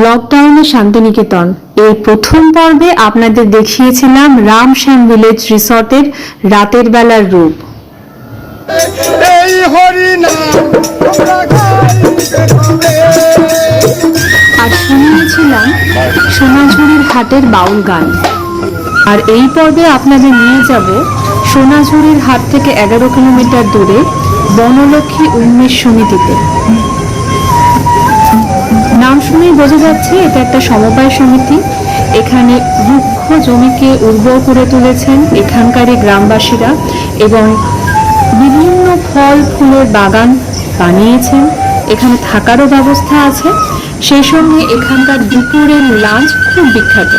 লকডাউনে শান্তিনিকেতন। এই প্রথম পর্বে আপনাদের দেখিয়েছিলাম রাম শ্যাম ভিলেজ রিসর্টের রাতের বেলার রূপ। আর শুনিয়েছিলাম সোনাঝুরির হাটের বাউল গান। আর এই পর্বে আপনাদের নিয়ে যাব সোনাঝুরির হাট থেকে এগারো কিলোমিটার দূরে বনলক্ষ্মী উন্মেষ সমিতিতে। শুনেই বোঝা যাচ্ছে এটা একটা সমবায় সমিতি। এখানে রুক্ষ জমিকে উর্বর করে তুলেছেন এখানকারই গ্রামবাসীরা এবং বিভিন্ন ফল, ফুলের বাগান বানিয়েছেন। এখানে থাকারও ব্যবস্থা আছে। সেই সঙ্গে এখানকার দুপুরের লাঞ্চ খুব বিখ্যাত।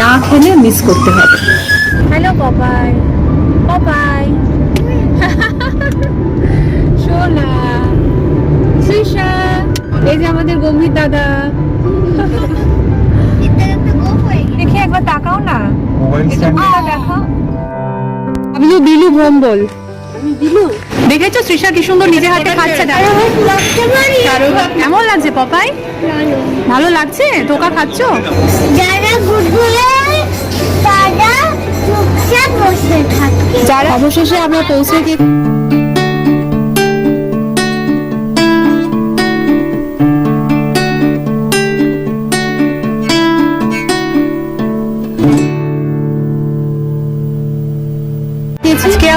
না খেলে মিস করতে হবে। হ্যালো পপাই পপাই সোনা শ্রীষা এই যে আমাদের গম্ভীর দাদা। দেখি একবার তাকাও না। দেখো। বিলু বিলু ভম্বল। দেখেছ তৃষা কি সুন্দর নিজে হাতে খাচ্ছে কেমন লাগছে পপাই? ভালো লাগছে? টোকা খাচ্ছ? যারা অবশেষে আমরা পৌঁছে গিয়ে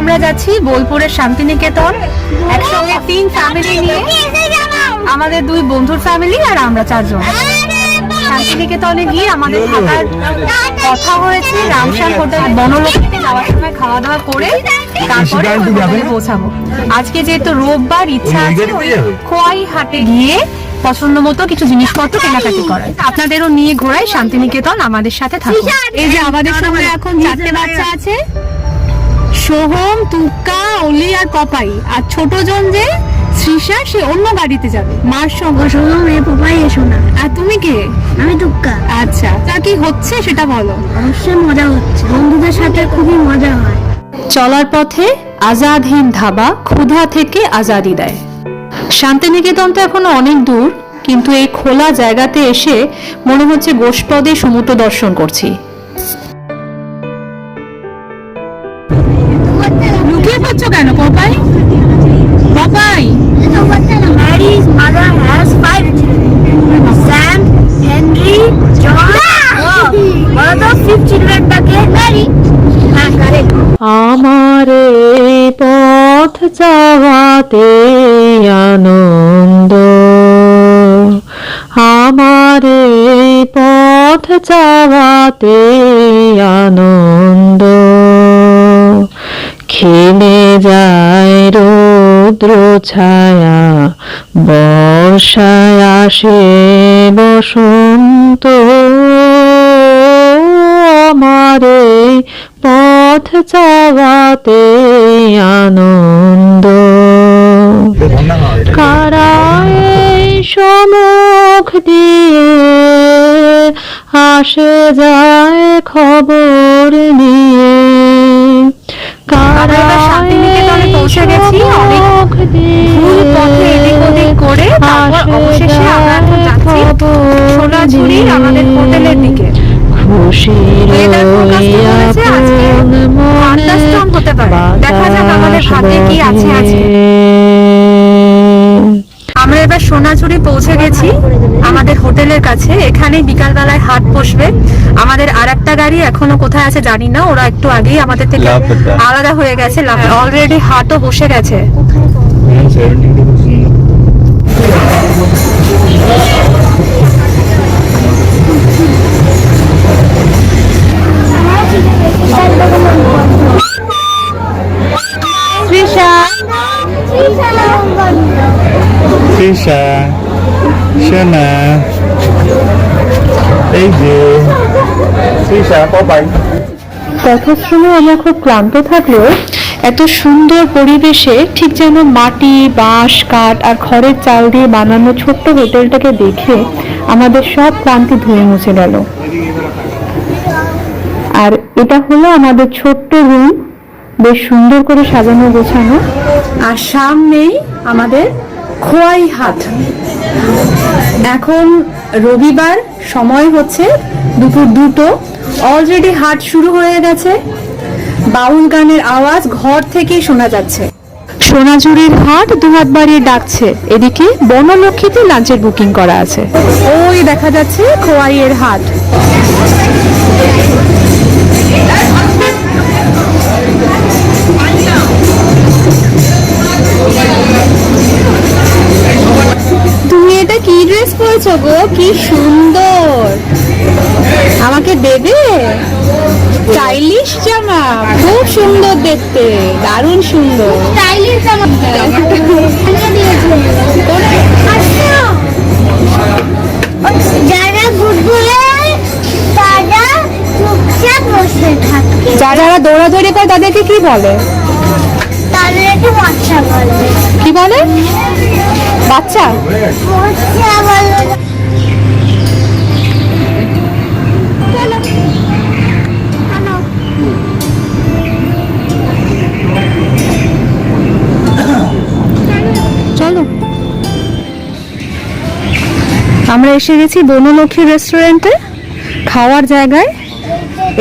আমরা যাচ্ছি বোলপুরের শান্তিনিকেতন। একসঙ্গে তিন ফ্যামিলি নিয়ে। আমাদের দুই বন্ধুর ফ্যামিলি আর আমরা চারজন। শান্তিনিকেতনে গিয়ে আমাদের থাকার কথা হয়েছে। রামশ্যাম হোটেল বনলক্ষ্মীতে যাওয়ার সময় খাওয়া দাওয়া করে তারপরে হোটেলে পৌঁছাবো। আজকে যেহেতু রোববার ইচ্ছা আছে ওই খোয়াই হাটে গিয়ে পছন্দ মতো কিছু জিনিসপত্র কেনাকাটি করার আপনাদেরও নিয়ে ঘোরাই শান্তিনিকেতন আমাদের সাথে থাকুন। এই যে আমাদের সঙ্গে এখন চারটে বাচ্চা আছে। সোহম তুক্কা অলি আর কপাই। আর ছোট জন যে শ্রীষা সে অন্য গাড়িতে যাবে। মার সঙ্গে। শোনো মেয়ে পাপাই এসো না। আর তুমি কে? আমি টুক্কা আচ্ছা তা কি হচ্ছে সেটা বলো। অবশ্যই মজা হচ্ছে। বন্ধুদের সাথে খুবই মজা হয়। চলার পথে আজাদহীন ধাবা ক্ষুধা থেকে আজাদি দেয়। শান্তিনিকেতন তো এখনও অনেক দূর কিন্তু এই খোলা জায়গাতে এসে মনে হচ্ছে গোষ্পদে সমুদ্র দর্শন করছি। যাওয়াতে আনন্দ। আমার পথ যাওয়াতে আনন্দ। খেলে যায় রৌদ্র ছায়া, বর্ষায় আসে বসন্ত। আমার পথ যাওয়াতে আনন্দ। যায় খবর নিয়ে কারা এবার শান্তিনিকেতনে পৌঁছে গেছি, অনেক ভুল পথে এদিক ওদিক করে তারপর অবশেষে আমরা এখন যাচ্ছি খবর সোনাঝুরির আমাদের। হোটেলের দিকে বলেছে আজকে হতে পারে। দেখা যাক আমাদের ভাগ্যে কি আছে আজকে। আমরা সোনাঝুরি পৌঁছে গেছি আমাদের হোটেলের কাছে। এখানে বিকালবেলায় হাট বসবে। আমাদের আর একটা গাড়ি এখনও কোথায় আছে জানি না ওরা একটু আগেই আমাদের থেকে আলাদা হয়ে গেছে। অলরেডি হাটও বসে গেছে। সোনা এই যে পথশ্রমে আমরা খুব ক্লান্ত থাকলেও এত সুন্দর পরিবেশে ঠিক যেন মাটি বাঁশ কাঠ আর খড়ের চাল দিয়ে বানানো ছোট্ট হোটেলটাকে দেখে আমাদের সব ক্লান্তি ধুয়ে মুছে গেল। আর এটা হলো আমাদের ছোট্ট রুম বেশ সুন্দর করে সাজানো গোছানো। আর সামনেই আমাদের খোয়াই হাট। এখন রবিবার, সময় হচ্ছে দুপুর দুটো। অলরেডি হাট শুরু হয়ে গেছে। বাউল গানের আওয়াজ ঘর থেকেই শোনা যাচ্ছে। সোনাঝুরির হাট দুহাত বাড়িয়ে ডাকছে। এদিকে বনলক্ষ্মীতে লাঞ্চের বুকিং করা আছে। ওই দেখা যাচ্ছে খোয়াইয়ের হাট। কি সুন্দর। আমাকে দেবে? স্টাইলিশ জামা খুব সুন্দর দেখতে দারুণ সুন্দর। স্টাইলিশ জামা। যারা গুডগুলে তারা চুপচাপ বসে থাকে। যারা যারা দৌড়াদৌড়ি করে তাদেরকে কি বলে? তাদেরকে বাচ্চা বলে। কি বলে? বাচ্চা? বাচ্চা বলে। আমরা এসে গেছি বনলক্ষ্মী রেস্টুরেন্টে, খাওয়ার জায়গায়।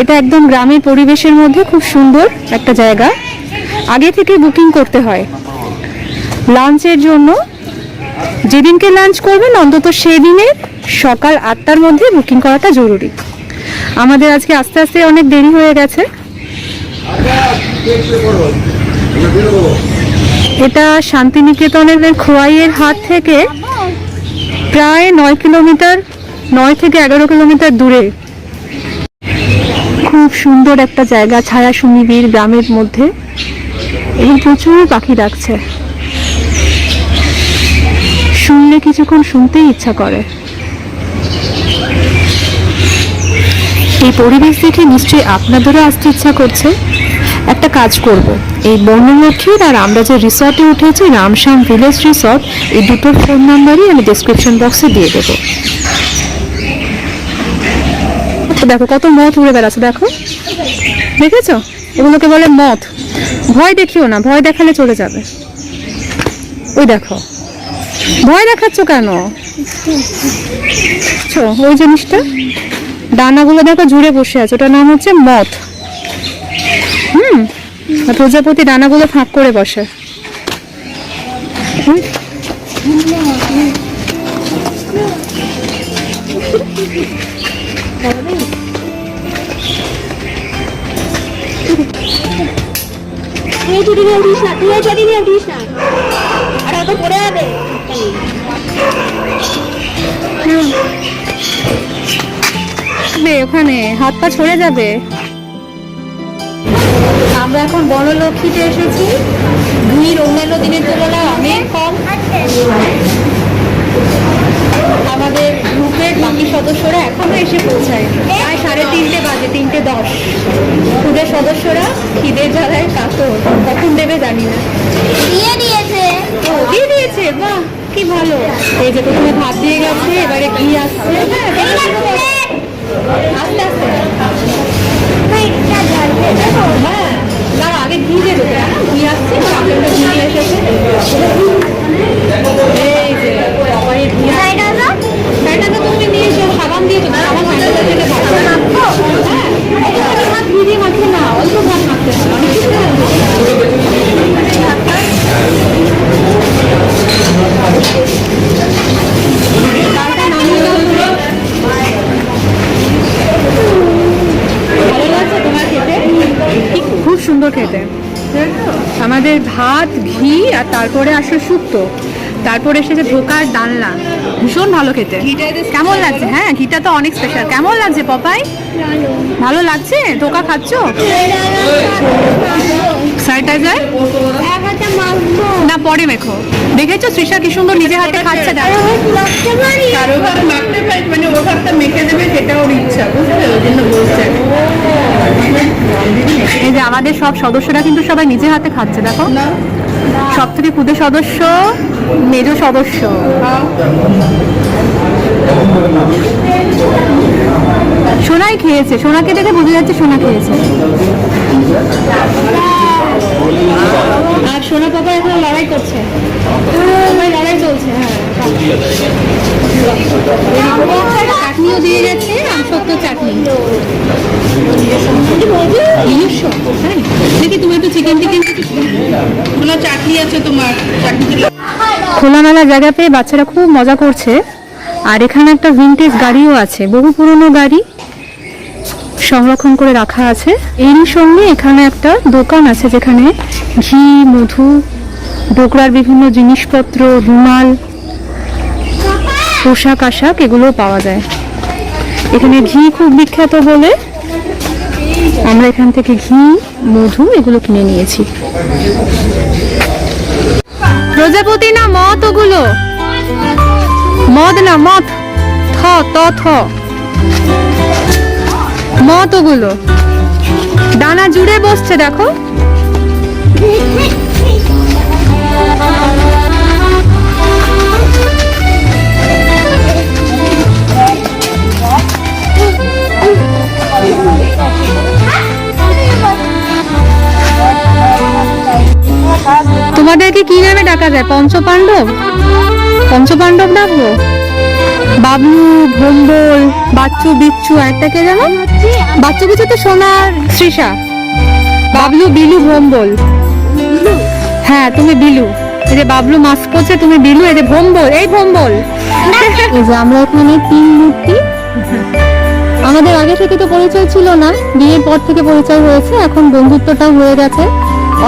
এটা একদম গ্রামের পরিবেশের মধ্যে খুব সুন্দর একটা জায়গা। আগে থেকে বুকিং করতে হয়। লাঞ্চের জন্য যেদিনকে লাঞ্চ করবেন, অন্তত সেদিনের সকাল আটটার মধ্যে বুকিং করাটা জরুরি। আমাদের আজকে আস্তে আস্তে অনেক দেরি হয়ে গেছে। এটা শান্তিনিকেতনের খোয়াইয়ের হাত থেকে প্রায় নয় কিলোমিটার, নয় থেকে এগারো কিলোমিটার দূরে। খুব সুন্দর একটা জায়গা ছায়া সুনিবিড় গ্রামের মধ্যে। এবং প্রচুর পাখি ডাকছে। শুনলে কিছুক্ষণ শুনতেই ইচ্ছা করে। এই পরিবেশ দেখে নিশ্চয়ই আপনাদেরও আসতে ইচ্ছা করছে। একটা কাজ করব। এই বর্ণলক্ষ্মীর আর আমরা যে রিসর্টে উঠেছি, রামশ্যাম ভিলেজ রিসর্ট এই দুটোর ফোন নাম্বারই আমি ডিসক্রিপশন বক্সে দিয়ে দেবো। তো দেখো, কত মথ উড়ে বেড়াচ্ছে, দেখো। দেখেছ? এগুলোকে বলে মথ ভয় দেখিও না, ভয় দেখালে চলে যাবে। ওই দেখো। ভয় দেখাচ্ছ কেন? ওই জিনিসটা? ডানাগুলো দেখো জুড়ে বসে আছে, ওটার নাম হচ্ছে মথ হুম। আর প্রজাপতি ডানাগুলো ফাঁক করে বসে। ওখানে হাত পা ছড়ে যাবে। আমরা এখন বনলক্ষ্মীতে এসেছি। ভিড় অন্যান্য দিনের তুলনায় অনেক কম। আমাদের গ্রুপের বাকি সদস্যরা এখনও এসে পৌঁছায়। প্রায় সাড়ে তিনটে বাজে তিনটে দশ। গ্রুপের সদস্যরা খিদের জ্বালায় কাতর। কখন দেবে জানি না। দিয়ে দিয়েছে। ও দিয়ে দিয়েছে বাহ কি ভালো। এই যে প্রথমে ভাত দিয়ে গেছে এবারে ঘি আসছে। হ্যাঁ আস্তে আস্তে। হ্যাঁ। দাঁড়া আগে দিয়ে দেবে হ্যাঁ? ঘি আসছে আপনাদের ঘি এসেছে এই যে ঘি আসছে। স্যানিটাইজার তুমি আমাদের ভাত ঘি আর তারপরে আসলে শুক্তো। তারপরে এসেছে ধোকার ডালনা ভীষণ ভালো খেতে। কেমন লাগছে? হ্যাঁ ঘিটা তো অনেক স্পেশাল কেমন লাগছে পপাই? ভালো লাগছে? ধোকা খাচ্ছ? স্যানিটাইজার? না পরে মেখো। দেখেছ? তৃষা কি সুন্দর নিজে হাতে খাচ্ছে দেখো মাখতে পারি কারও ভাত মাখতে পারি মানে ওর ভাতটা মেখে দেবে সেটা ওর ইচ্ছা বুঝলে ওই জন্য বলছে এই যে আমাদের সব সদস্যরা কিন্তু সবাই নিজে হাতে খাচ্ছে দেখো। সব থেকে ক্ষুদে সদস্য মেজ সদস্য। সোনাই খেয়েছে সোনাকে দেখে বোঝা যাচ্ছে সোনা খেয়েছে। আর সোনা পাপা এখন লড়াই করছে। লড়াই চলছে হ্যাঁ। চাটনিও দিয়ে গেছে। আমসত্ব চাটনি। হ্যাঁ। খোলামেলা জায়গা পেয়ে বাচ্চারা খুব মজা করছে। আর এখানে একটা ভিনটেজ গাড়িও আছে, বহু পুরনো গাড়ি সংরক্ষণ করে রাখা আছে। এরই সঙ্গে এখানে একটা দোকান আছে যেখানে ঘি, মধু, ডোকরার বিভিন্ন জিনিসপত্র, রুমাল পোশাক আশাক এগুলো পাওয়া যায়। এখানে ঘি খুব বিখ্যাত বলে। আমরা এখান থেকে ঘি, মধু এগুলো কিনে নিয়েছি। প্রজাপতি না মত ওগুলো? মদ না মত থ, ত, থ। মত ওগুলো। ডানা জুড়ে বসছে, দেখো। তোমাদেরকে কি নামে ডাকা যায়? পঞ্চপাণ্ডব? পঞ্চপাণ্ডব ডাকবো? বাবলু, ভম্বল, বাচ্চু, বিচ্ছু একটা কে জানো বাচ্চু, বিচ্ছু তো সোনার শ্রীষা বাবলু, বিলু, ভম্বল। হ্যাঁ তুমি বিলু। এই যে বাবলু মাস্ক পরছে, তুমি বিলু, এই যে ভম্বল। এই ভম্বল। এই যে আমরা এখানে তিন মূর্তি। আমাদের আগে থেকে তো পরিচয় ছিল না, বিয়ের পর থেকে পরিচয় হয়েছে, এখন বন্ধুত্বটাও হয়ে গেছে।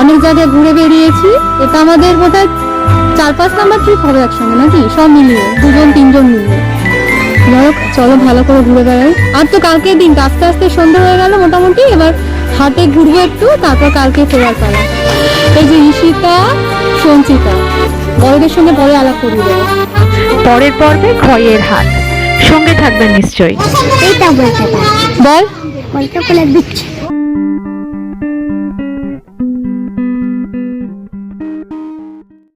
অনেক জায়গায় ঘুরে বেরিয়েছি এটা আমাদের বোধহয় চার পাঁচ নাম্বার ট্রিপ হবে একসঙ্গে নাকি? সব মিলিয়ে দুজন তিনজন মিলিয়ে। যাই চলো ভালো করে ঘুরে বেড়াই। আর তো কালকের দিন আস্তে আস্তে সন্ধ্যা হয়ে গেল মোটামুটি এবার হাটে ঘুরবো একটু তারপর কালকে ফেরার পালা। এই যে ঈশিতা সঞ্চিতা বড়দের সঙ্গে পরে আলাপ করিয়ে দেবো। পরের পর্বে ক্ষয়ের হাট। সঙ্গে থাকবেন নিশ্চয়ই। এইটা বল। বলে দিচ্ছি।